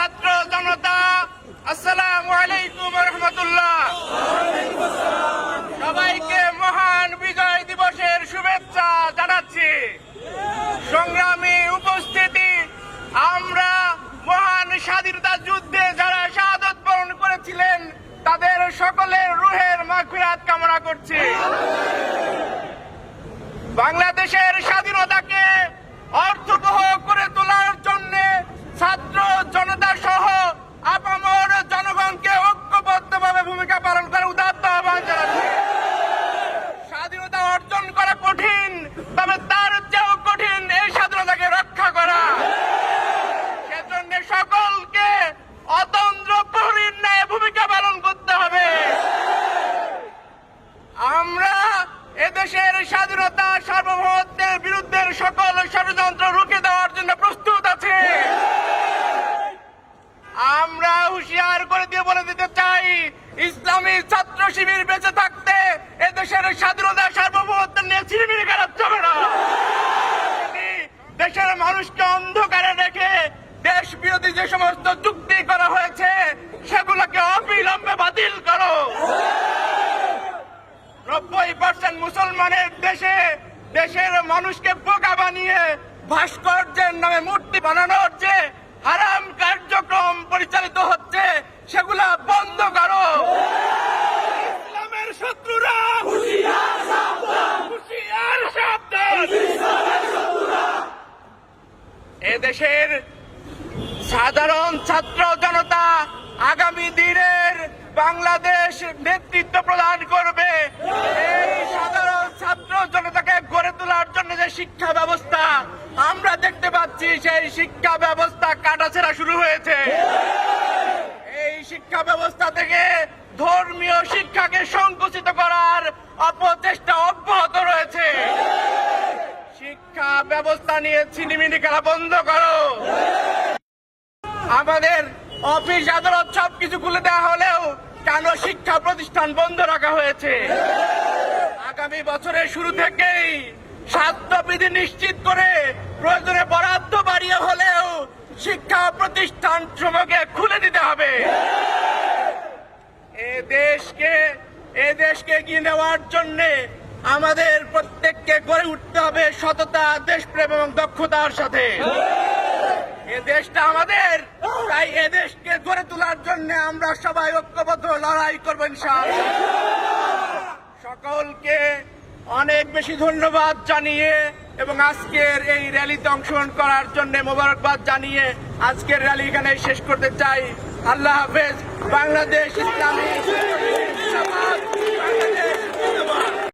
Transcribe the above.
ছাত্র জনতা, আসসালামু আলাইকুম রহমতুল্লাহ। সবাইকে মহান বিজয় দিবসের শুভেচ্ছা জানাচ্ছি। সংগ্রামী উপস্থিতি, আমরা মহান স্বাধীনতা যুদ্ধে যারা শাহাদত বরণ করেছিলেন, তাদের সকলের রুহের মাগফিরাত কামনা করছি। বাংলাদেশের স্বাধীনতাকে অর্থবহ করে তোলার জন্য ছাত্র জনতা সহ আপামর জনগণকে ঐক্যবদ্ধভাবে ভূমিকা পালন করে উদাত্ত আহ্বান জানাচ্ছি স্বাধীনতা অর্জন করা কঠিন তবে তার চেয়েও কঠিন এই স্বাধীনতাকে রক্ষা করা সেজন্য সকলকে অতন্ত্র প্রহরীর ন্যায় ভূমিকা পালন করতে হবে আমরা এদেশের স্বাধীনতা সার্বভৌমত্বের বিরুদ্ধে সকল ষড়যন্ত্র রুখে দেওয়ার জন্য প্রস্তুত আছি। আমরা হুঁশিয়ার করে দিয়ে বলে দিতে চাই, ইসলামী ছাত্র শিবির বেঁচে থাকতে এদেশের স্বাধীনতা সার্বভৌমত্ব নিয়ে শিবির করা যাবে না। দেশের মানুষকে অন্ধকারে রেখে দেশ বিরোধী যে সমস্ত চুক্তি করা হয়েছে দেশের মানুষকে বোকা বানিয়ে ভাস্কর্যের নামে মূর্তি বানানোর যে হারাম কার্যক্রম পরিচালিত হচ্ছে সেগুলা বন্ধ করো। ইসলামের শত্রুরা এদেশের সাধারণ ছাত্র জনতা আগামী দিনের বাংলাদেশ নেতৃত্ব প্রদান করবে এই সাধারণ ছাত্র জনতাকে গড়ে তোলার জন্য যে শিক্ষা ব্যবস্থা। আমরা দেখতে পাচ্ছি সেই শিক্ষা ব্যবস্থা কাটাছেড়া শুরু হয়েছে। এই শিক্ষা ব্যবস্থা থেকে ধর্মীয় শিক্ষাকে সংকুচিত করার অপচেষ্টা অব্যাহত রয়েছে। শিক্ষা ব্যবস্থা নিয়ে ছিনিমিনি খেলা বন্ধ করো। আমাদের অফিস আদালত সবকিছু খুলে দেওয়া হলেও কেন শিক্ষা প্রতিষ্ঠান বন্ধ রাখা হয়েছে? আগামী বছরের শুরু থেকেই স্বাস্থ্যবিধি নিশ্চিত করে প্রয়োজনে বরাদ্দ বাড়িয়ে হলেও শিক্ষা প্রতিষ্ঠান শ্রমকে খুলে দিতে হবে। এ দেশকে এ দেশকে এগিয়ে নেওয়ার জন্য আমাদের প্রত্যেককে গড়ে উঠতে হবে সততা, দেশপ্রেম এবং দক্ষতার সাথে। এ দেশটা আমাদের, তাই এ দেশকে গড়ে তোলার জন্য আমরা সবাই ঐক্যবদ্ধ লড়াই করবেন সকলকে অনেক বেশি ধন্যবাদ জানিয়ে এবং আজকের এই র্যালিতে অংশগ্রহণ করার জন্য মোবারকবাদ জানিয়ে আজকের র্যালি এখানে শেষ করতে চাই আল্লাহ হাফেজ বাংলাদেশ ইসলামী।